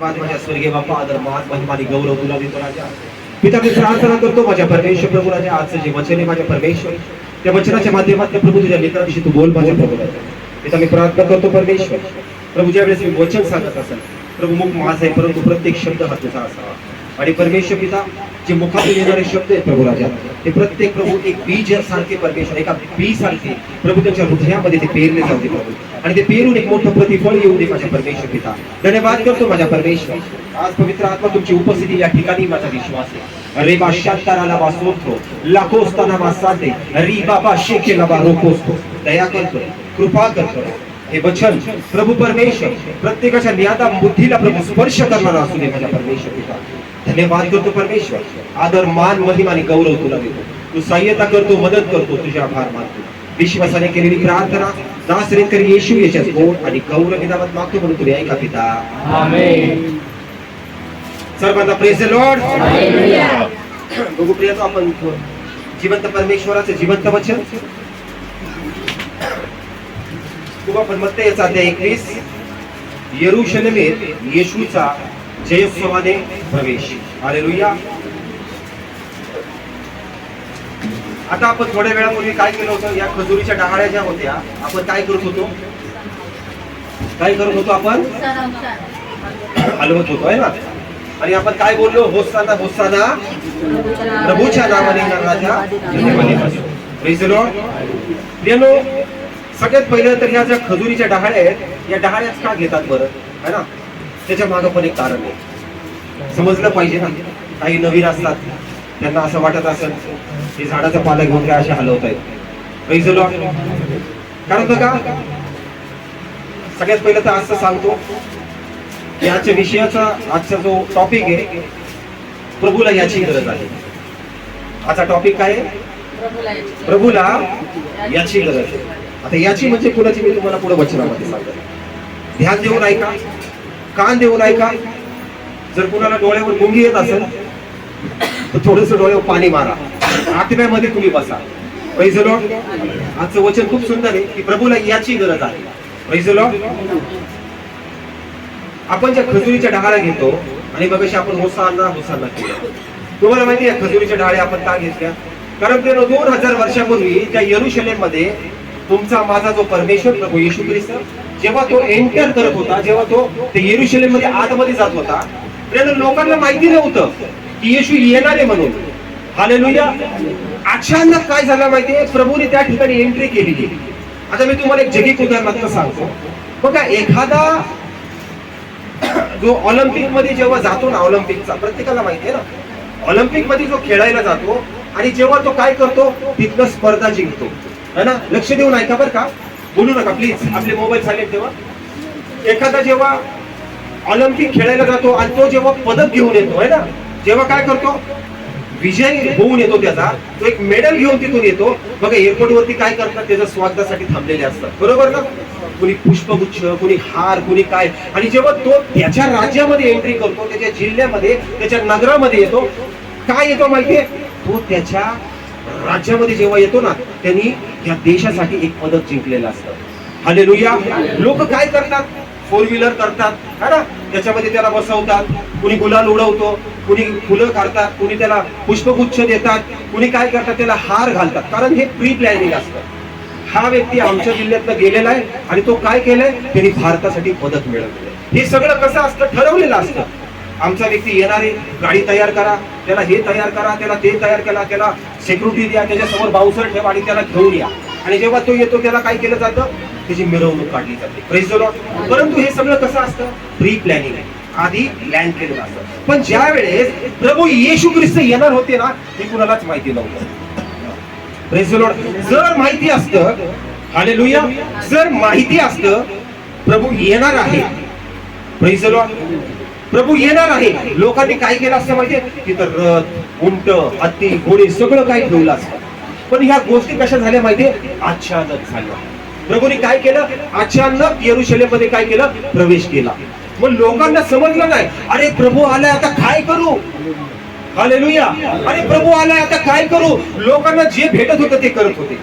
माझ्या स्वर्गीय बाप्पा आदर महिमा आणि गौरव तुला देतो राजा पिता मी प्रार्थना करतो माझ्या परमेश्वर प्रभू राजा आजचं जे वचन आहे माझ्या परमेश्वर त्या वचनाच्या माध्यमातून प्रभू तुझ्या लेकराविषयी तू बोल माझ्या प्रभू राजा पिता मी प्रार्थना करतो परमेश्वर. प्रभू ज्या वेळेस मी वचन सांगत असेल प्रभू मुख माझा आहे परंतु प्रत्येक शब्द हा तुझा असावा. आणि परमेश्वर पिता जे मुखातून येणारे शब्द आहेत प्रभू राजा ते प्रत्येक प्रभू एक बीज सारखे परमेश्वर एका बी सारखे प्रभू त्यांच्या हृदयामध्ये ते पेरले जाऊ दे प्रभू. आणि ते पेरून एक मोठं प्रतिफळ येऊ दे माझ्या परमेश्वर पिता. धन्यवाद करतो माझ्या परमेश्वर. आज पवित्र आत्मा तुमची उपस्थिती या ठिकाणी माझा विश्वास आहे. अरे बा शांताराला बा सोडतो लाखो असताना बा साधे. अरे बाबा शेखेला बा रोखोसतो. दया करतो. कृपा करतो. हे वचन प्रभू परमेश्वर प्रत्येकाच्या नियादा बुद्धीला प्रभू स्पर्श करणारा असू दे माझ्या परमेश्वर पिता धन्यवाद करतो परमेश्वर. आदर मान महिमा आणि गौरव तुला देतो. तू सहाय्यता करतो मदत करतो तुझे आभार मानतो. विश्वासाने केलेली प्रार्थना दास करी येशू याच्यात गोड आणि गौरव नावात मागतो म्हणून तुम्ही ऐका पिता. आमेन. सर्वांना प्रेज लॉर्ड बघू प्रिय तो आपण जिवंत परमेश्वराचं जिवंत वचन किंवा पण अध्याय एकवीस. येरुशलेमेत येशूचा जयोत्सवाने प्रवेश. हालेलुया आता आपण थोड्या वेळापूर्वी काय केलं होतं? या खजुरीच्या डहाळ्या ज्या होत्या आपण काय करत होतो? काय करत होतो आपण? हलवत होतो आहे ना? आणि आपण काय बोललो? होसाना होसाना. प्रभूच्या नावाने सगळ्यात पहिलं तर ह्या ज्या खजुरीच्या डहाळ्या आहेत या डहाळ्याच का घेतात बरं? है ना? त्याच्या मागं पण एक कारण आहे. समजलं पाहिजे ना? काही नवीन असतात त्यांना असं वाटत असेल की झाडाचा पाला घेऊन काय असे हलवत आहेत. कारण बघा सगळ्यात पहिलं तर असं सांगतो की आजच्या विषयाचा आजचा जो टॉपिक आहे प्रभूला याची गरज आहे. आजचा टॉपिक काय आहे? प्रभूला याची गरज आहे. आता याची म्हणजे कुणाची मी तुम्हाला पुढे वचनामध्ये सांगतो. ध्यान देऊन ऐका कान देऊन ऐका. जर कुणाला डोळ्यावर मुंगी येत असेल तर थोडस डोळ्यावर पाणी मारा. आत्म्यामध्ये तुम्ही बसा. Praise the आजचं वचन खूप सुंदर आहे की प्रभूला याची गरज आहे. Praise the आपण ज्या खजुरीच्या ढाळ्या घेतो आणि मग आपण होसांना होसांना केलं तुम्हाला माहिती आहे खजुरीच्या ढाळे आपण का घेतल्या? कारण ते दोन हजार वर्षापूर्वी त्या यरुशलेममध्ये तुमचा माझा जो परमेश्वर प्रभू येशू ख्रिस्त जेव्हा तो एंटर करत होता जेव्हा तो ते येरुशलेममध्ये आतमध्ये जात होता त्यानं लोकांना माहिती नव्हतं की येशू येणार आहे म्हणून. हालेलुया. अचानक काय झालं माहितीये प्रभूने त्या ठिकाणी एंट्री केली आता मी तुम्हाला एक जगिक उदाहरणार्थ सांगतो. बघा एखादा जो ऑलिम्पिकमध्ये जेव्हा जातो ना ऑलिम्पिकचा प्रत्येकाला माहिती आहे ना? ऑलिम्पिकमध्ये जो खेळायला जातो आणि जेव्हा तो काय करतो? तिथनं स्पर्धा जिंकतो. है ना? लक्ष देऊन ऐका बरं का? बोलू नका प्लीज आपले मोबाईल सायलेंट ठेवा. एखादा जेव्हा ऑलिम्पिक खेळायला जातो आणि तो जेव्हा पदक घेऊन येतो है ना? जेव्हा काय करतो? विजय होऊन येतो त्याचा. तो एक मेडल घेऊन तिथून येतो. बघा एअरपोर्ट वरती काय करतात? त्याच्या स्वागतासाठी थांबलेले असतात. बरोबर ना? कुणी पुष्पगुच्छ कुणी हार कुणी काय. आणि जेव्हा तो त्याच्या राज्यामध्ये एंट्री करतो त्याच्या जिल्ह्यामध्ये त्याच्या नगरामध्ये येतो काय येतो माहितीये? तो त्याच्या राज्यामध्ये जेव्हा येतो ना त्यांनी या देशासाठी एक पदक जिंकलेलं असतं. हालेलुया. लोक काय करतात? फोर व्हीलर करतात. है ना? त्याच्यामध्ये त्याला बसवतात. कुणी गुलाल उडवतो कुणी फुलं काढतात कुणी त्याला पुष्पगुच्छ देतात कुणी काय करतात? त्याला हार घालतात. कारण हे प्री प्लॅनिंग असतं. हा व्यक्ती आमच्या जिल्ह्यातनं गेलेला आहे आणि तो काय केलंय? त्यांनी भारतासाठी पदक मिळवलं. हे सगळं कसं असतं? ठरवलेलं असतं. आमचा व्यक्ती येणार आहे गाडी तयार करा त्याला हे तयार करा त्याला ते तयार करा त्याला सिक्युरिटी द्या त्याच्यासमोर बाउन्सर ठेवा आणि त्याला घेऊन या. आणि जेव्हा तो येतो त्याला काय केलं जातं? त्याची मिरवणूक काढली जाते. Praise परंतु हे सगळं कसं असतं? प्री प्लॅनिंग आहे. आधी प्लॅन केलेलं असतं. पण ज्या वेळेस प्रभू येशू ख्रिस्त येणार होते ना हे कुणालाच माहिती नव्हतं. Praise जर माहिती असतं हालेलुया जर माहिती असतं प्रभू येणार आहे. Praise. प्रभू येणार आहे. लोकांनी काय केलं असतं माहितीये? तिथं रथ उंट हत्ती घोडे सगळं काही ठेवलं असतं. पण ह्या गोष्टी कशा झाल्या माहितीये? अचानक झाल्या प्रभूने काय केलं? अचानक येरुशलेममध्ये काय केलं? प्रवेश केला. मग लोकांना समजलं नाही. अरे प्रभू आलाय आता काय करू? हालेलुया. अरे प्रभू आलाय आता काय करू? लोकांना जे भेटत होतं ते करत होते.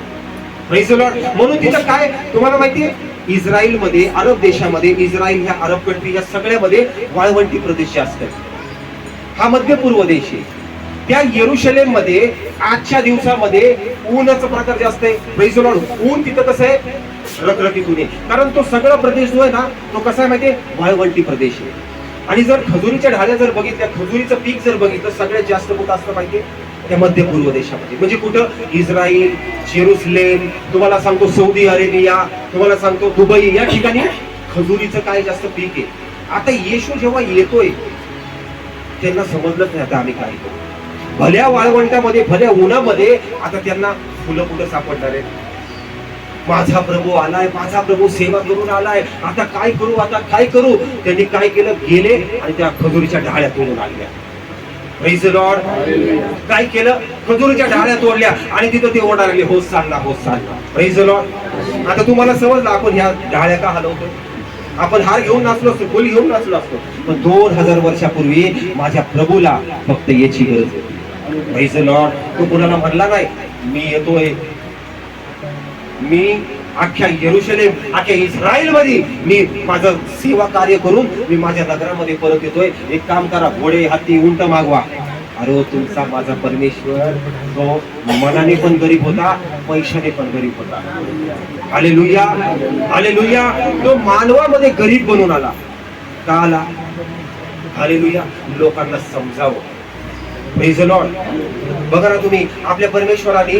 म्हणून तिथं काय? तुम्हाला माहितीये? इस्रायलमध्ये अरब देशामध्ये इस्रायल ह्या अरब कंट्री या सगळ्यामध्ये वाळवंटी प्रदेश जास्त आहे. हा मध्य पूर्व देश आहे. त्या येरुशलेममध्ये आजच्या दिवसामध्ये ऊनचा प्रकार जास्त आहे. ऊन तिथं कसं आहे? रखरखीत ऊन आहे. कारण तो सगळा प्रदेश जो आहे ना तो कसा आहे माहितीये? वाळवंटी प्रदेश आहे. आणि जर खजुरीच्या ढाल्या जर बघितल्या खजुरीचं पीक जर बघितलं सगळ्यात जास्त कुठं असतं माहितीये? त्या मध्य पूर्व देशामध्ये. म्हणजे कुठं? इस्रायल जेरुसलेम तुम्हाला सांगतो सौदी अरेबिया तुम्हाला सांगतो दुबई या ठिकाणी खजुरीचं काय जास्त पीक आहे? आता येशू जेव्हा येतोय त्यांना समजलंच नाही आता आम्ही काय करू. भल्या वाळवंटामध्ये भल्या उन्हामध्ये आता त्यांना फुलं कुठं सापडणार आहेत? माझा प्रभू आलाय माझा प्रभू सेवा करून आलाय. आता काय करू आता काय करू? त्यांनी काय केलं? गेले आणि त्या खजुरीच्या ढाळ्यात तोडून आणल्या. काय केलं? खजुरीच्या डाळ्या तोडल्या आणि तिथं ते ओढा लागले होस चालला हो चालला. Praise the आता तुम्हाला समजलं आपण ह्या डाळ्या का हलवतो आपण हार घेऊन नाचलो असतो बोली घेऊन नाचलो असतो. पण दोन हजार वर्षापूर्वी माझ्या प्रभूला फक्त याची गरज होती. Praise the तो कुणाला म्हणला नाही मी येतोय. मी अख्ख्या येरुशलेम अख्ख्या इस्रायलमध्ये मी माझं सेवा कार्य करून मी माझ्या नगरामध्ये परत येतोय. एक काम करा घोडे हत्ती उंट मागवा. अरे हो, तुमचा माझा परमेश्वर तो मनाने पण गरीब होता पैशाने पण गरीब होता. आले लुया आले लुया तो मानवामध्ये गरीब बनून आला. का आला? आले लुया लोकांना समजावं. Praise बघा ना तुम्ही आपल्या परमेश्वराने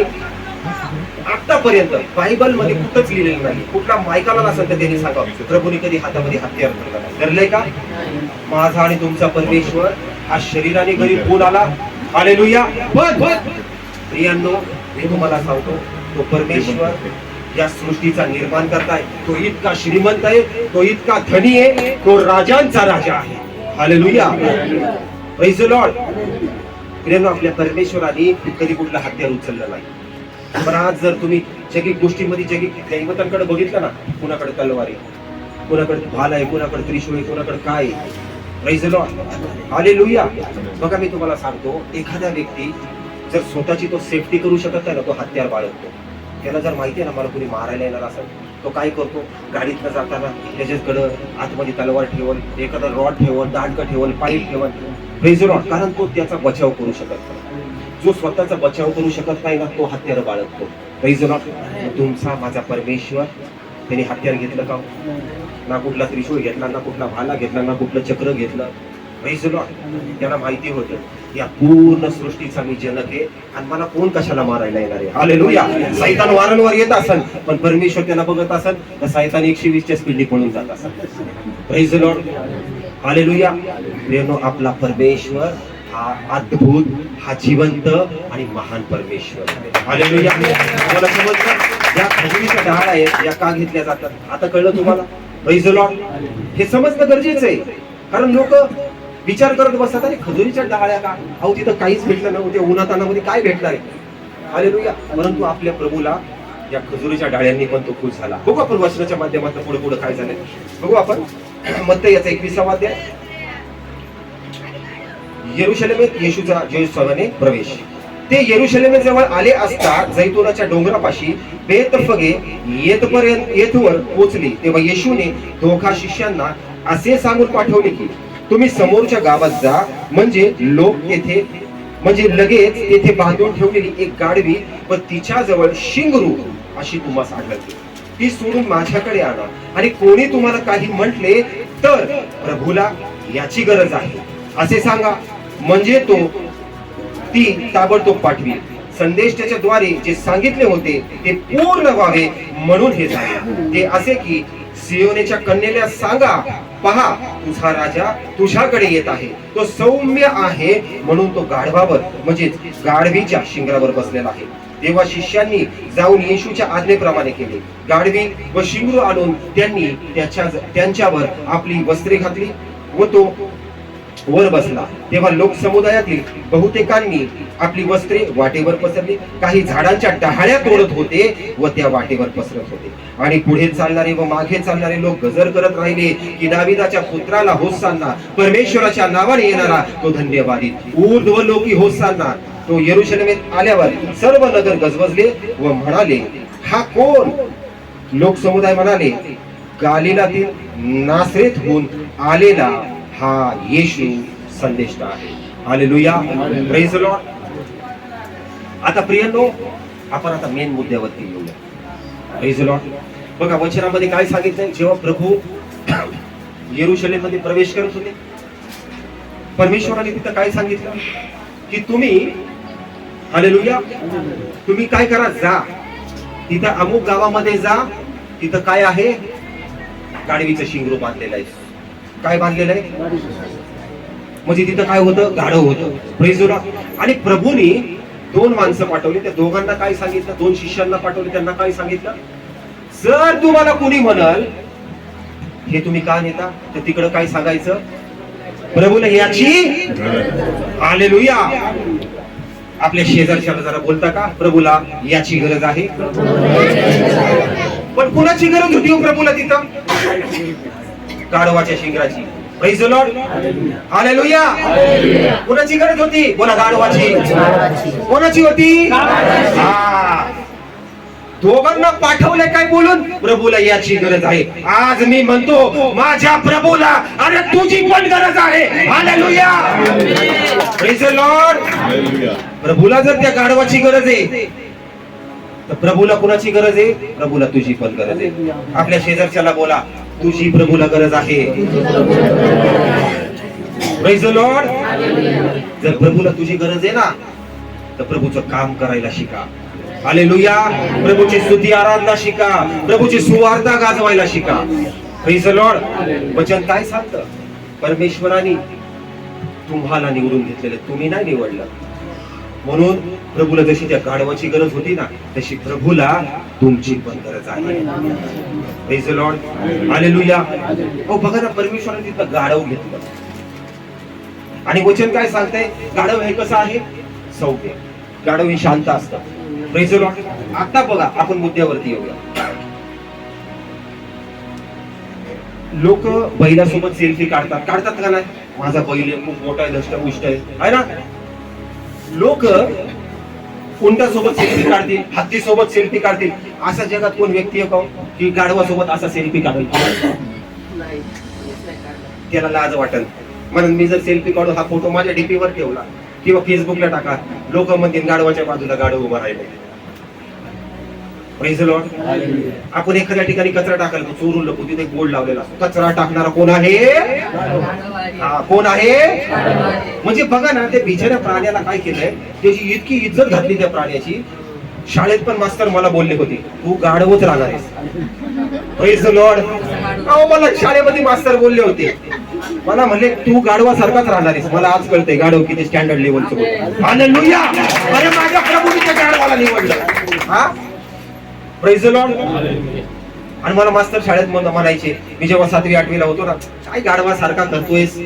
आतापर्यंत बायबलमध्ये कुठंच लिहिलेलं नाही. कुठला मायकाला नसेल तर त्यांनी सांगावं. प्रभूने कधी हातामध्ये हत्यार धरला नाही. धरलंय का? माझा आणि तुमचा परमेश्वर हा शरीराने गरीब होऊन आला. हालेलुया. पण प्रियांनो मी तुम्हाला सांगतो तो परमेश्वर या सृष्टीचा निर्माण करताय. तो इतका श्रीमंत आहे तो इतका धनी आहे तो राजांचा राजा आहे. हालेलुया. Praise the Lord. प्रियांनो आपल्या परमेश्वराने कधी कुठला हत्यार उचललं नाही. पण आज जर तुम्ही जगिक गोष्टीमध्ये जगिक दैवतांकडे बघितलं ना कुणाकडे तलवार आहे कुणाकडे भाल आहे कुणाकडे त्रिशूळ आहे कुणाकडे काय आले लुया बघा मी तुम्हाला सांगतो एखादा व्यक्ती जर स्वतःची तो सेफ्टी करू शकत नाही ना तो हत्यार बाळगतो. त्याला जर माहिती आहे ना मला कुणी मारायला येणार असेल तो काय करतो? गाडीतनं जाताना त्याच्याकडं आतमध्ये तलवार ठेवल एखादा रॉड ठेवल दांडकं ठेवल पाईप ठेवल प्रेझ कारण तो त्याचा बचाव करू शकत नाही. जो स्वतःचा बचाव करू शकत नाही ना तो हत्यार बाळगतो. काही जण तुमचा माझा परमेश्वर त्यांनी हत्यार घेतलं का? ना कुठला त्रिशूळ घेतला ना कुठला भाला घेतला ना कुठलं चक्र घेतलं. प्रेझ त्यांना माहिती होतं या पूर्ण सृष्टीचा मी जनक आहे आणि मला कोण कशाला मारायला येणार आहे? हालेलुया सैतान वारंवार येत असन पण परमेश्वर त्याला बघत असन तर सैतान एकशे वीसच्या स्पीडने पळून जात असन. प्रेझ लॉर्ड हालेलुया आपला परमेश्वर हा अद्भुत हा जिवंत आणि महान परमेश्वर. तुम्हाला समजलं? या खजुरीच्या डाळ आहेत या का घेतल्या जातात? आता कळलं तुम्हाला? लॉर्ड हे समजणं गरजेचं आहे. कारण लोक विचार करत बसतात आणि खजुरीच्या डाळ्या का? अहो तिथं काहीच भेटलं नव्हते उन्हातानामध्ये काय भेटणार आहे? हालेलुया परंतु आपल्या प्रभूला या खजुरीच्या डाळ्यांनी पण तो खुश झाला. बघू आपण वचनाच्या माध्यमातून पुढे पुढे काय झालं बघू आपण. मत याचा एकविसावा अध्याय. येरुशलेमेत येशूचा जेरुसलेमाने प्रवेश. ते येरुशलेमे जवळ आले असता जैतुनाच्या डोंगरापाशी बेतफगे येतपर्यंत येथवर पोचले. तेव्हा येशूने दोघा शिष्यांना असे सांगून पाठवले की तुम्ही समोरच्या गावात जा. म्हणजे लोक येथे म्हणजे लगेच येथे बांधून ठेवलेली एक गाडवी व तिच्या जवळ शिंगरू अशी तुम्हाला आढळते ती सोडून माझ्याकडे आणा. आणि कोणी तुम्हाला काही म्हटले तर प्रभूला याची गरज आहे. असे सांगा. म्हणजे तो ती ताबडतोब पाठवी. संदेश त्याच्याद्वारे जे सांगितले होते ते पूर्ण व्हावे म्हणून हे झाले. ते असे की सियोनेच्या कन्येला सांगा पहा तुझा राजा तुझ्याकडे येत आहे. तो सौम्य आहे म्हणून तो गाढवावर म्हणजे गाढवीच्या शिंगरावर बसलेला आहे. तेव्हा शिष्यांनी जाऊन येशूच्या आज्ञेप्रमाणे केले. गाढवी व शिंगरू आणून त्यांनी त्याच्या त्यांच्यावर आपली वस्त्रे घातली व तो वर बसला. तेव्हा लोक समुदायातील बहुतेकांनी आपली वस्त्रे वाटेवर पसरली. काही झाडांच्या डहाळ्या तोडत होते व त्या वाटेवर पसरत होते. आणि पुढे चालणारे व मागे चालणारे लोक गजर करत राहिले की दाविदाच्या पुत्राला होसांना परमेश्वराच्या नावाने येणारा तो धन्यवादी ऊर्ध्व लोकी होसांना. तो येरुशलेमेत आल्यावर सर्व नगर गजबजले व म्हणाले हा कोण? लोक समुदाय म्हणाले गालिलातील नासरेतहून आलेला हा येशू संदेष्टा आहे. आले लुया आता प्रियांनो आपण आता मेन मुद्द्यावरती येऊया. बघा वचनामध्ये काय सांगितलंय? जेव्हा प्रभू येरुशलेममध्ये प्रवेश करत होते परमेश्वराने तिथं काय सांगितलं? की तुम्ही आले लुया तुम्ही काय करा? जा. तिथं अमुक गावामध्ये जा. तिथं काय आहे? गाडवीचं शिंगरू बांधलेलं आहे. काय बांधलेलं आहे? म्हणजे तिथं काय होतं? गाढव होतं. Praise आणि प्रभूनी दोन माणसं पाठवली. त्या दोघांना काय सांगितलं? दोन शिष्यांना पाठवले. त्यांना काय सांगितलं? जर तुम्हाला कोणी म्हणाल हे तुम्ही का नेता? तर तिकडं काय सांगायचं? प्रभूला याची हालेलुया. आपल्या शेजारच्याला जरा बोलता का? प्रभूला याची गरज आहे. पण कुणाची गरज होती हो प्रभूला तिथं? गाढवाच्या शिंगराची. हालेलुया कुणाची गरज होती? बोला गाढवाची. कोणाची होती. दोघांना पाठवलंय काय बोलून? प्रभूला याची गरज आहे. आज मी म्हणतो माझ्या प्रभूला अरे तुझी पण गरज आहे. प्रभूला जर त्या गाढवाची गरज आहे तर प्रभूला कुणाची गरज आहे? प्रभूला तुझी पण गरज आहे. आपल्या शेजारच्याला बोला. तुझी प्रभूला गरज आहे. जर प्रभूला तुझी गरज आहे ना तर प्रभूचं काम करायला शिका. आले लुया प्रभूची स्तुती आराधना शिका. प्रभूची सुवार्ता गाजवायला शिका. लॉर्ड वचन काय सांगतं? परमेश्वराने तुम्हाला निवडून घेतलेले तुम्ही नाही निवडलं. म्हणून प्रभूला जशी त्या गाढवाची गरज होती ना तशी प्रभूला तुमची पण गरज आहे. Praise the हो बघा ना परमेश्वराने तिथं गाढव घेतलं. आणि वचन काय सांगतंय? गाढव हे कसं आहे? सौम्य गाढव हे शांत असतं. लॉर्ड आता बघा आपण मुद्द्यावरती येऊया. लोक बैलासोबत सेल्फी काढतात. काढतात का नाही? माझा बैल खूप मोठा आहे दष्टपुष्ट आहे. आहे ना? लोक उंटासोबत सेल्फी काढतील हत्ती सोबत सेल्फी काढतील. असा जगात कोण व्यक्ती आहे का हो? की गाढवासोबत असा सेल्फी काढेल त्याला लाज वाटेल म्हणून मी जर सेल्फी काढून हा फोटो माझ्या डीपी वर ठेवला किंवा फेसबुकला टाका लोक म्हणतील गाढवाच्या बाजूला गाढव उभा राहिले आपण एखाद्या ठिकाणी कचरा टाकायला चोरून लपू तिथे बोर्ड लावलेला असतो. कचरा टाकणारा कोण आहे? हा, कोण आहे? म्हणजे बघा ना ते बिचाऱ्या प्राण्याला काय केलंय? त्याची इतकी इज्जत घातली त्या प्राण्याची. शाळेत पण मास्तर मला बोलले होते तू गाढवच राहणार आहेस. Lord. अहो मला शाळेमध्ये मास्तर बोलले होते. मला म्हणले तू गाढवासारखाच राहणार आहेस. मला आज कळतंय गाढव किती स्टँडर्ड लेवलचं. अरे माझ्या प्रभूने त्या गाढवाला निवडलं. हा? Praise the आणि मला मास्तर शाळेत म्हणायचे मी जेव्हा सातवी आठवीला होतो ना काय गाढवा सारखा करतोयस?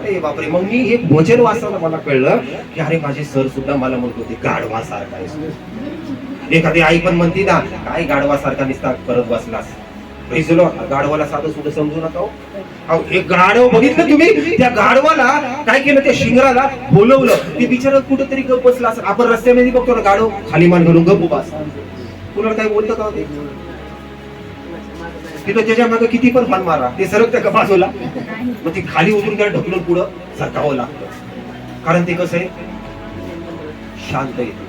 अरे बापरे मग मी हे भजन वाचताना मला कळलं की अरे माझे सर सुद्धा मला म्हणत होते गाढवा सारखा एखादी आई पण म्हणती ना काय गाढवा सारखा निसता करत बसलास? Praise गाढवाला साधं सुद्धा समजू नका हो. अहो, एक गाढव बघितलं तुम्ही? त्या गाढवाला काय केलं? त्या शिंगराला बोलवलं. ते बिचारा कुठेतरी गप बसला असं आपण रस्त्यामध्ये बघतो ना गाढव खाली मान घालून गप उभा असतात कुणाला काही बोलतं का होते तिथं त्याच्यामागे किती पण फान मारा. ते सरक त्या बाजूला मग ती खाली उतरून त्याला ढकलून पुढं सरकावं लागतं. कारण ते कसं आहे? शांत येते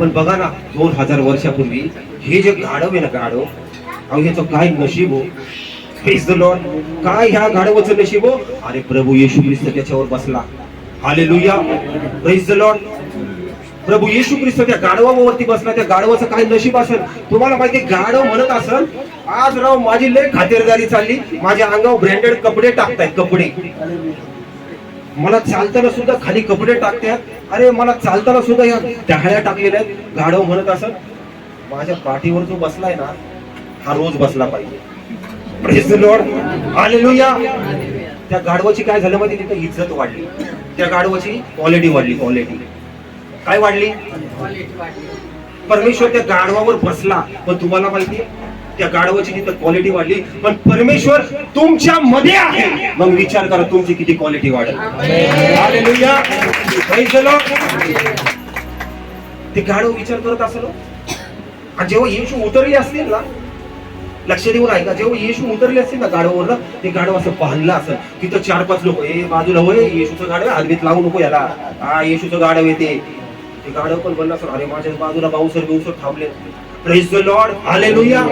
पण बघा ना दोन हजार वर्षापूर्वी हे जे गाढव आहे ना गाढव अहो ह्याचं काय नशीब हो? Praise the काय ह्या गाढवाचं नशीब हो? अरे प्रभू येशू ख्रिस्त त्याच्यावर बसला. आले Praise द लॉर्ड प्रभू येशू ख्रिस्त त्या गाढवावरती बसला त्या गाढवाचं काही नशीब असेल. तुम्हाला माहिती गाढव म्हणत असेल आज राव माझी लय खातेरदारी चालली. माझ्या अंगावर ब्रँडेड कपडे टाकतायत कपडे. मला चालताना सुद्धा खाली कपडे टाकतात. अरे मला चालताना सुद्धा या टहळ्या टाकलेल्या आहेत. गाढव म्हणत असत माझ्या पाठीवर जो बसलाय ना हा रोज बसला पाहिजे. Praise the त्या गाढवाची काय झालं माहिती तिथं इज्जत वाढली. त्या गाढवाची क्वालिटी वाढली क्वालिटी काय वाढली? परमेश्वर त्या गाढवावर बसला. पण तुम्हाला माहिती त्या गाढवाची तिथं क्वालिटी वाढली. पण परमेश्वर तुमच्या मध्ये आहे. मग विचार करा तुमची किती क्वालिटी वाढेल. Lord. ते गाढव विचार करत असेल. हो. आणि जेव्हा येशू उतरले असतील ना लक्ष देऊन ऐका जेव्हा येशू उतरले असतील ना गाडवावर ते गाडव असं बांधलं असं तिथं चार पाच लोक ए बाजूला होय येशूचं गाडव आहे, हलवीत लावू नको याला. हा येशूचं गाडव येते ते गाडव पण बनला सर अरे माझ्या बाजूला बाऊसर बिऊसर थांबले. प्रेस द लॉर्ड हालेलुया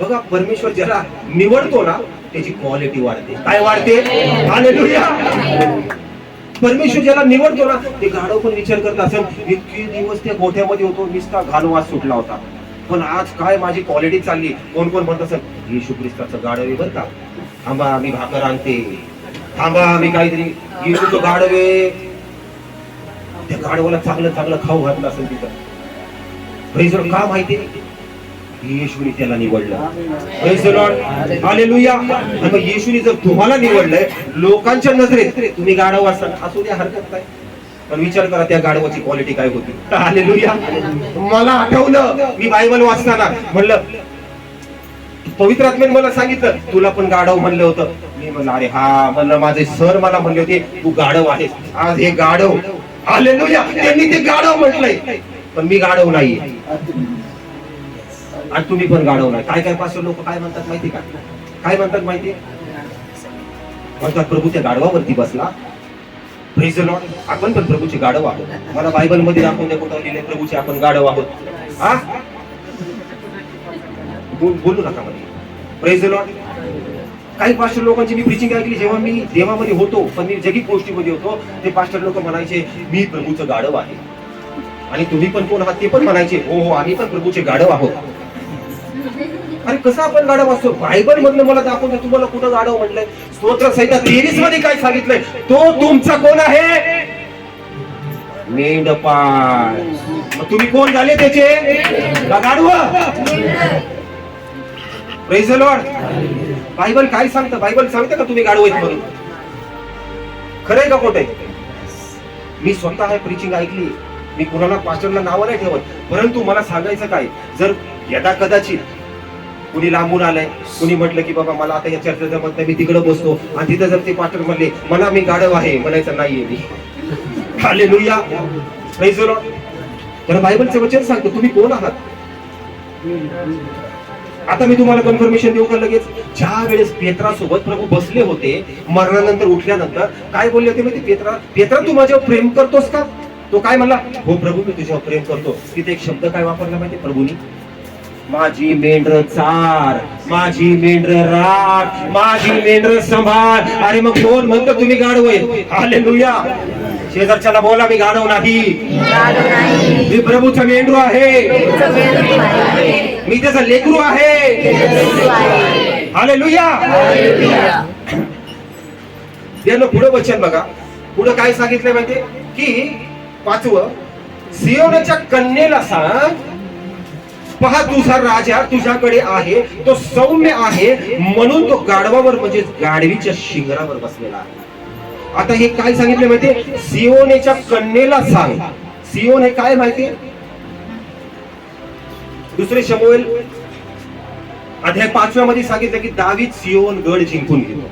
बघा परमेश्वर ज्याला निवडतो ना त्याची क्वालिटी वाढते. काय वाढते? हालेलुया परमेश्वर ज्याला निवडतो ना ते गाढव पण विचार करत असेल इतके दिवस त्या गोठ्यामध्ये होतो नुसता घालवास सुटला होता. पण आज काय माझी क्वालिटी चालली? कोण कोण म्हणत असेल येशू ख्रिस्ताचं गाढवे बरं का. थांबा मी भाकर आणते. थांबा मी काहीतरी येशूचं गाढव त्या गाढवाला चांगलं चांगलं खाऊ घातलं असेल तिथं. Praise का माहिती येशूने त्याला निवडलं. आले the मग येशूने जर तुम्हाला निवडलंय लोकांच्या नजरेत तुम्ही गाढव असाल. असू द्या हरकत नाही. पण विचार करा त्या गाढवाची क्वालिटी काय होती. हालेलुया मला आठवलं मी बायबल वाचताना म्हणलं पवित्र आत्म्याने मला सांगितलं तुला पण गाढव म्हणलं होतं. मी म्हणलं अरे हा म्हणलं माझे सर मला म्हणले होते तू गाढव आहेस. आज हे गाढव आले त्यांनी ते गाढव म्हटलंय. पण मी गाढव नाही आणि तुम्ही पण गाढव नाही. काय काय पासून लोक काय म्हणतात माहिती का? काय म्हणतात माहिती म्हणतात प्रभू त्या गाढवावरती बसला. आपण पण प्रभूचे गाढव आहोत. मला बायबलमध्ये दाखवून द्या कुठं लिहिले प्रभूचे आपण गाढव आहोत. हा? बोल- बोलू नका मध्ये प्रेज लॉट काही पास्टर लोकांची मी प्रिचिंग ऐकली जेव्हा मी देवामध्ये होतो पण मी जगी गोष्टीमध्ये होतो ते पास्टर लोक म्हणायचे मी प्रभूचं गाढव आहे. आणि तुम्ही पण कोण आहात ते पण म्हणायचे हो हो आम्ही पण प्रभूचे गाढव आहोत. अरे कसं आपण गाढव असतो? बायबल मधलं मला दाखवून तुम्हाला कुठं गाढव म्हटलंय? स्तोत्र संहिता तेवीसमध्ये काय सांगितलंय? तो तुमचा कोण आहे? मेंढपाळ. मग तुम्ही कोण झाले त्याचे? का गाढव? प्रेज लॉर्ड बायबल काय सांगतं? बायबल सांगतं का तुम्ही गाढव म्हणून? खरंय का खोटंय मी स्वतः प्रिचिंग ऐकली. मी कुणाला पास्टरला नावं नाही ठेवत. परंतु मला सांगायचं काय? जर यदा कदाचित कुणी लांबून आलंय कुणी म्हटलं की बाबा मला आता या चर्चेचं मत नाही, मी तिकडे बसतो आणि तिथं जर ते पास्टर म्हणले मला मी गाढव आहे म्हणायचं नाहीये मी. खाले लुया तर बायबलचं वचन सांगतो. तुम्ही कोण आहात? आता मी तुम्हाला कन्फर्मेशन देऊ का लगेच? ज्या वेळेस पेत्रा सोबत प्रभू बसले होते मरणानंतर उठल्यानंतर काय बोलले होते माहिती पेत्रा? पेत्रा तू माझ्यावर प्रेम करतोस का? तो काय म्हणला? हो प्रभू मी तुझ्यावर प्रेम करतो. तिथे एक शब्द काय वापरला माहिती प्रभूनी? माझी मेंढर चार माझी मेंढर राख माझी मेंढर सांभाळ अरे मग कोण? म्हणतो तुम्ही गाढवय हालेलुया. शेजारच्याला बोला मी गाढव नाही. मी प्रभूचा मेंढरू आहे. मी त्याचा लेकरू आहे. हालेलुया. यानं पुढे वचन बघा. पुढे काय सांगितलंय माहितीये की पाचवं सियोनच्या कन्येला सांग पहा तुझा राजा तुझ्याकडे आहे तो सौम्य आहे म्हणून तो गाढवावर म्हणजे गाढवीच्या शिंगरावर बसलेला आहे. आता हे काय सांगितलं माहितीये सिओनेच्या कन्येला सांग. सिओन हे काय माहितीये दुसरे शमोएल अध्याय पाचव्या मध्ये सांगितलं की दावीत सिओन गड जिंकून घेतो.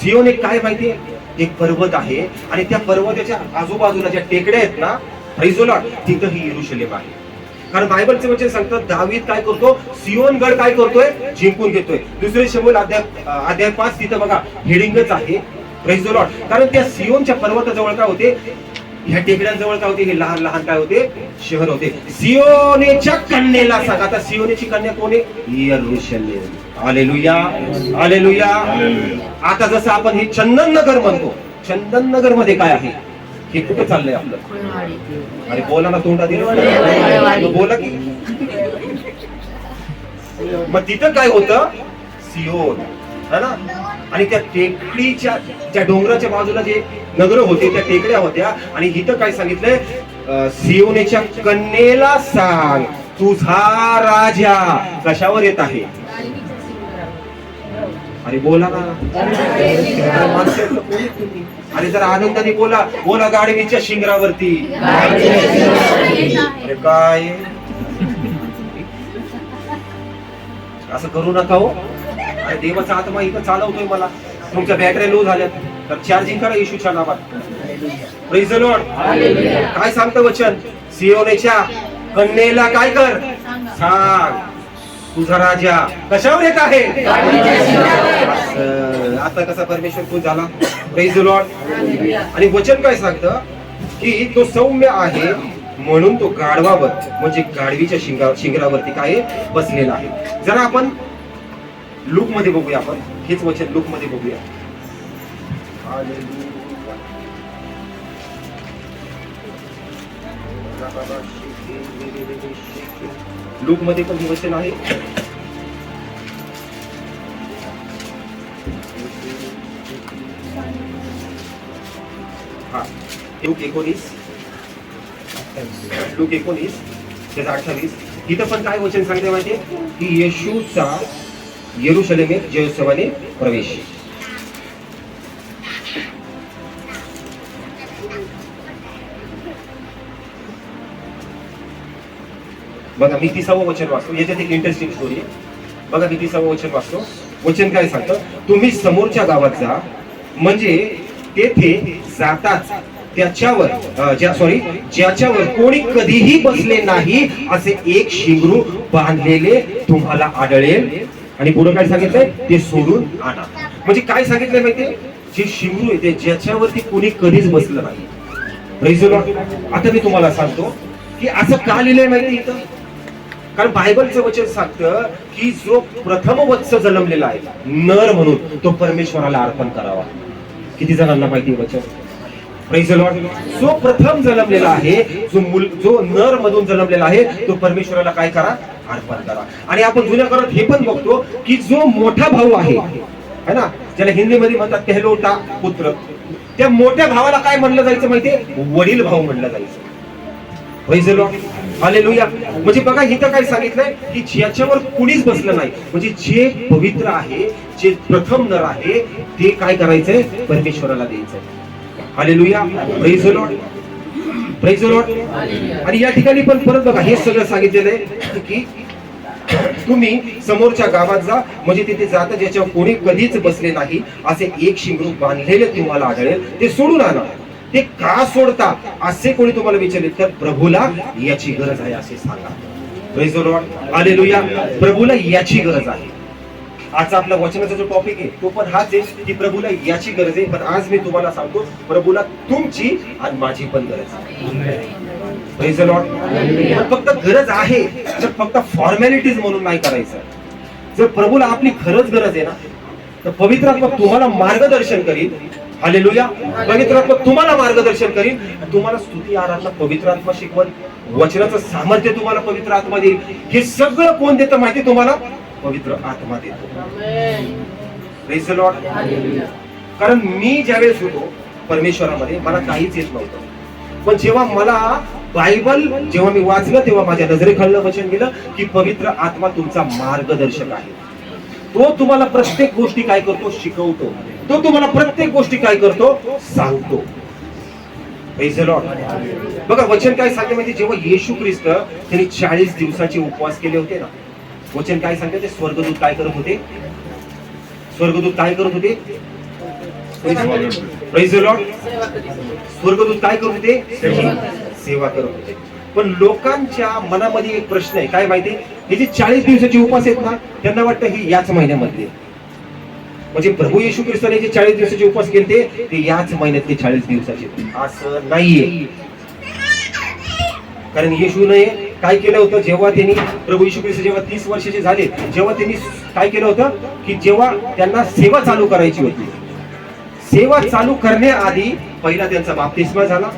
सिओन एक काय माहितीये एक पर्वत आहे आणि त्या पर्वताच्या आजूबाजूला ज्या टेकड्या आहेत ना फैजोला तिथं ही येरुशलेम आहे. कारण बायबलचे वचन सांगतात दावीद काय करतो? सिओन गड काय करतोय? जिंकून घेतोय. दुसरे शमोल अध्याय अध्याय पाच तिथं बघा हेडिंगच आहे Praise द लॉर्ड कारण त्या सिओनच्या पर्वताजवळ काय होते? ह्या टेकड्यांजवळ काय होते? हे लहान लहान काय होते? शहर होते. सियोनेच्या कन्येला सांग. आता सियोनेची कन्या कोण आहे? यरुशलेम. आलेलुया आलेलुया आता जसं आपण हे चंदन नगर म्हणतो चंदन नगरमध्ये काय आहे? हे कुठे चाललंय आपलं? अरे बोला ना तोंडा दिलं बोला की. मग तिथं काय होतं? सियोन है ना? आणि त्या टेकडीच्या त्या डोंगराच्या बाजूला जे नगर होते त्या टेकड्या होत्या. आणि इथं काय सांगितलंय? अं, सियोनेच्या कन्येला सांग तुझा राजा. कशावर येत आहे? अरे बोला ना. अरे जर जरा आनंदाने बोला. बोला गाडवीच्या शिंगरावरती. अरे काय? असं करू नका हो. अरे देवाचा आत्मा इथं चालवतोय मला. तुमच्या बॅटऱ्या लो झाल्यात. तर चार्जिंग करा येशूच्या नावात. Lord. काय सांगतं वचन? सियोनेच्या कन्येला काय कर? सांग. तुझा राजा कशावर येत आहे. आता कसा परमेश्वर खुश झाला? The Lord. आणि वचन काय सांगतं? की तो सौम्य आहे म्हणून तो गाढवावर म्हणजे गाढवीच्या शिंगा शिंगरावरती काय? बसलेला आहे. जरा आपण लूकमध्ये बघूया आपण. हेच वचन लूकमध्ये बघूया. लूकमध्ये पण वचन आहे. हा. लूक एकोणीस. लूक एकोणीस. त्याचा अठ्ठावीस. इथं पण काय वचन सांगते माहिती की येशूचा येरुशलेमेत जयोत्सवाने प्रवेश. बघा मी तिसावं वचन वाचतो. याच्यात एक इंटरेस्टिंग स्टोरी आहे. बघा मी तिसावं वचन वाचतो. वचन काय सांगतं? तुम्ही समोरच्या गावात जा. म्हणजे तेथे जाताच त्याच्यावर ज्या सॉरी ज्याच्यावर कोणी कधीही बसले नाही असे एक शिंगरू बांधलेले तुम्हाला आढळेल. आणि पुढे काय सांगितलंय? ते सोडून आणा. म्हणजे काय सांगितलंय माहितीये? जे शिवरू आहे ते ज्याच्यावरती कोणी कधीच बसलं नाही. आता मी तुम्हाला सांगतो की असं का लिहिलंय माहिती इथं? कारण बायबलचं वचन सांगतं की जो प्रथम वत्स जन्मलेला आहे नर म्हणून तो परमेश्वराला अर्पण करावा. किती जणांना माहिती वचन? जो प्रथम जन्मलेला आहे जो मुल जो नर मधून जन्मलेला आहे तो परमेश्वराला काय करा? अर्पण करा. आणि आपण जुन्या काळात हे पण बघतो की जो मोठा भाऊ आहे है ना? ज्याला हिंदीमध्ये म्हणतात पेहलोटा पुत्र. त्या मोठ्या भावाला काय म्हणलं जायचं माहितीये? वडील भाऊ म्हणलं जायचं. Praise the म्हणजे बघा इथं काय सांगितलंय की ज्याच्यावर कुणीच बसलं नाही. म्हणजे जे पवित्र आहे जे प्रथम नर आहे ते काय करायचंय? परमेश्वराला द्यायचंय. Hallelujah praise lord praise lord आणि या ठिकाणी पण परत बघा हे सगळं सांगितलेलं आहे की तुम्ही समोरच्या गावात जा म्हणजे तिथे जाता ज्याच्यावर कोणी कधीच बसले नाही असे एक शिंगरू बांधलेले तुम्हाला आढळेल. ते सोडून आणा ते का सोडता असे कोणी तुम्हाला विचारले तर प्रभूला याची गरज आहे असे सांगा. The Lord. Hallelujah. प्रभूला याची गरज आहे. आजचा आपला वचनाचा जो टॉपिक आहे तो पण हाच आहे की प्रभूला याची गरज आहे. पण आज मी तुम्हाला सांगतो प्रभूला तुमची आणि माझी पण गरज आहे. फक्त गरज आहे तर फक्त फॉर्मॅलिटीज म्हणून नाही करायचं. जर प्रभूला आपली खरंच गरज आहे ना तर पवित्र आत्मा तुम्हाला मार्गदर्शन करील हालेलुया पवित्र आत्मा तुम्हाला मार्गदर्शन करील तुम्हाला स्तुती आराधना पवित्र आत्मा शिकवल वचनाचं सामर्थ्य तुम्हाला पवित्र आत्मा देईल. हे सगळं कोण देतं माहिती तुम्हाला? पवित्र आत्मा देतो. लॉर्ड कारण मी ज्यावेळेस होतो परमेश्वरामध्ये मला काहीच येत नव्हतं. पण जेव्हा मला बायबल जेव्हा मी वाचलं तेव्हा माझ्या नजरेखालं वचन गेलं की पवित्र आत्मा तुमचा मार्गदर्शक आहे. तो तुम्हाला प्रत्येक गोष्टी काय करतो? शिकवतो. तो तुम्हाला प्रत्येक गोष्टी काय करतो? सांगतो. बघा वचन काय सांगते म्हणजे जेव्हा येशू ख्रिस्त त्यांनी चाळीस दिवसाचे उपवास केले होते ना वचन काय सांगते? ते स्वर्गदूत काय करत होते? स्वर्गदूत काय करत होते. स्वर्गदूत काय करत होते? सेवा. करत होते. पण लोकांच्या मनामध्ये एक प्रश्न आहे. काय माहिती? हे जे चाळीस दिवसाचे उपास आहेत ना त्यांना वाटतं ही याच महिन्यामध्ये. म्हणजे प्रभू येशू ख्रिस्ताने जे चाळीस दिवसाचे उपवास केले ते याच महिन्यातले चाळीस दिवसाचे. असं नाहीये. कारण येशूने काय केलं होतं जेव्हा त्यांनी प्रभू यशू ख्रिस्त जेव्हा तीस वर्षाचे झाले जेव्हा त्यांनी काय केलं होतं? की जेव्हा त्यांना सेवा चालू करायची होती. सेवा चालू करण्याआधी पहिला त्यांचा बाप्तिस्मा झाला.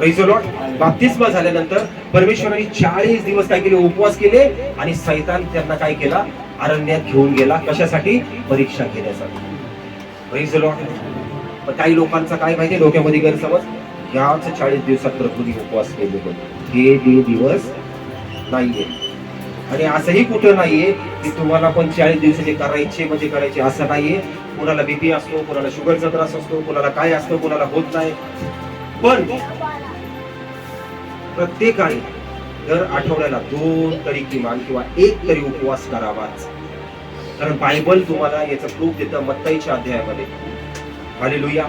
Praise बाप्तिस्मा झाल्यानंतर परमेश्वराने चाळीस दिवस काय केले? उपवास केले आणि सैतान त्यांना काय केला? अरण्यात घेऊन गेला. कशासाठी? परीक्षा घेण्यासाठी Praise काही लोकांचा काय माहिती डोक्यामध्ये गैरसमज? याच चाळीस दिवसात प्रभूने उपवास केले होते. हे दिवस नाहीये. आणि असंही कुठं नाहीये की तुम्हाला पण चाळीस दिवसाचे करायचे म्हणजे करायचे असं नाहीये. कुणाला बीपी असतो कुणाला शुगरचा त्रास असतो कुणाला काय असतं कुणाला होत नाही. पण प्रत्येकाने दर आठवड्याला दोन तरी किमान किंवा एक तरी उपवास करावाच. कारण बायबल तुम्हाला याचं प्रूफ देतं मत्ताईच्या अध्यायामध्ये. हालेलुया.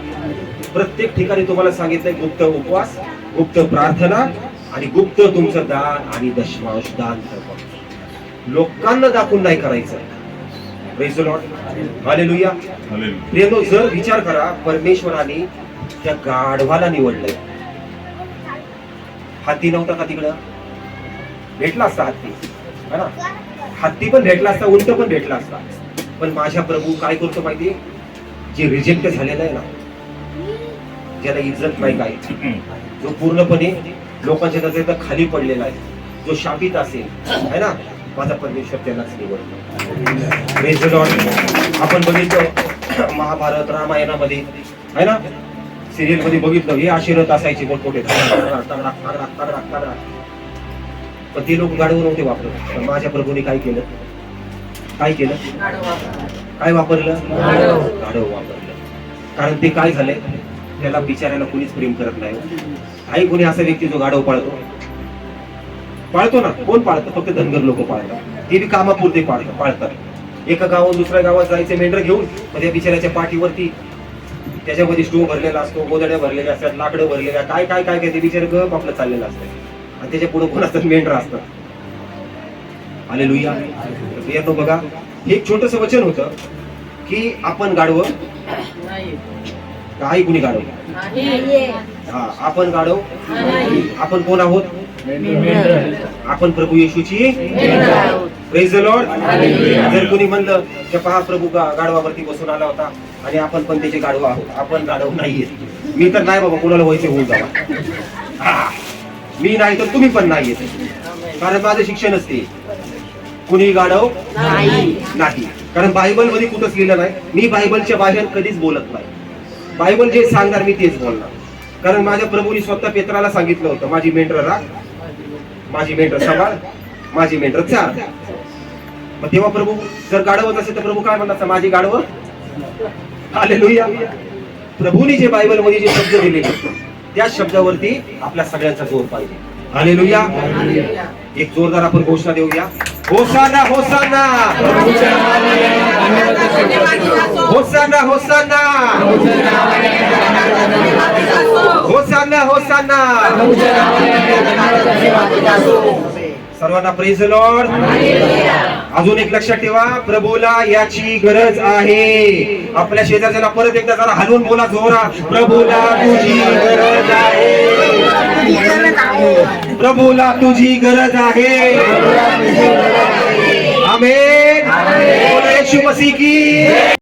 प्रत्येक ठिकाणी तुम्हाला सांगितलंय गुप्त उपवास गुप्त प्रार्थना आणि गुप्त तुमचं दान आणि दशमांश दान धर्म लोकांना दाखवून नाही करायचं. जर विचार करा परमेश्वराने त्या गाढवाला निवडलंय. हत्ती नव्हता का तिकडं? भेटला असता हत्ती है ना? हत्ती पण भेटला असता उंट पण भेटला असता. पण माझ्या प्रभू काय करतो माहितीये जे रिजेक्ट झालेलं आहे ना ज्याला इज्जत नाही काय जो पूर्णपणे लोकांच्या नजरेत खाली पडलेला आहे. जो शापित असेल है ना? माझा परमेश्वर त्यालाच निवडतो. आपण बघितलं महाभारत रामायणामध्ये है ना? सिरियलमध्ये बघितलं हे आशीर्वाद असायचे मोठमोठे तगडा, पण ते लोक गाडवून नव्हते वापरत. पण माझ्या प्रभूने काय केलं? काय केलं? काय वापरलं? गाढव. गाढव वापरलं. कारण ते काय झालंय? त्याला बिचारायला कोणीच प्रेम करत नाही. काही कोणी असा व्यक्ती जो गाढव पाळतो? पाळतो ना. कोण पाळतं? फक्त धनगर लोक पाळतात. ते बी कामापुरते पाळतात पाळतात. एका गावात दुसऱ्या गावात जायचे मेंढर घेऊन मग त्या बिचाऱ्याच्या पाठीवरती त्याच्यामध्ये स्टोव भरलेला असतो गोदड्या भरलेल्या असतात लाकडं भरलेल्या काय काय काय काय ते बिचारे गप आपलं चाललेलं असतं. आणि त्याच्या पुढे कोण असतात? मेंढर असतात. आले लुया प्रियांनो बघा हे एक छोटस वचन होतं की आपण गाडवं काही कुणी गाडव आपण गाडव आपण कोण आहोत? आपण प्रभू येशूची प्रेज लॉर्ड जर कोणी म्हणलं की पहा प्रभू गाढवावरती बसून आला होता आणि आपण पण त्याचे गाढव आहोत. आपण गाढव नाहीये. मी तर नाही बाबा कोणाला व्हायचे होऊन जावा. हा. मी नाही तर तुम्ही पण नाहीये. कारण माझं शिक्षणच ते कुणी गाढव नाही. कारण बायबलमध्ये कुठंच लिहिलं नाही. मी बायबलच्या बाहेर कधीच बोलत नाही. बायबल जे सांगणार मी तेच बोलणार. कारण माझ्या प्रभूनी स्वतः पेत्राला सांगितलं होतं माझी मेंढर राख माझी मेंढर सांभाळ माझी मेंढर चार मग तेव्हा प्रभू जर गाडवत असेल तर प्रभू काय म्हणतात? माझी गाडव आले प्रभूनी जे बायबलमध्ये जे शब्द दिले त्या शब्दावरती आपल्या सगळ्यांचा जोर पाहिजे. हालेलुया. एक जोरदार आपण घोषणा देऊया. होसाना होसाना. होसाना होसाना. होसाना होसाना सर्वांना प्रेज लॉर्ड अजून एक लक्षात ठेवा प्रभूला याची गरज आहे. आपल्या शेजारच्याला परत एकदा जरा हलवून बोला जोरा. प्रभूला तुझी गरज आहे. प्रभूला तुझी गरज आहे. आमेन. येशू मसीह की.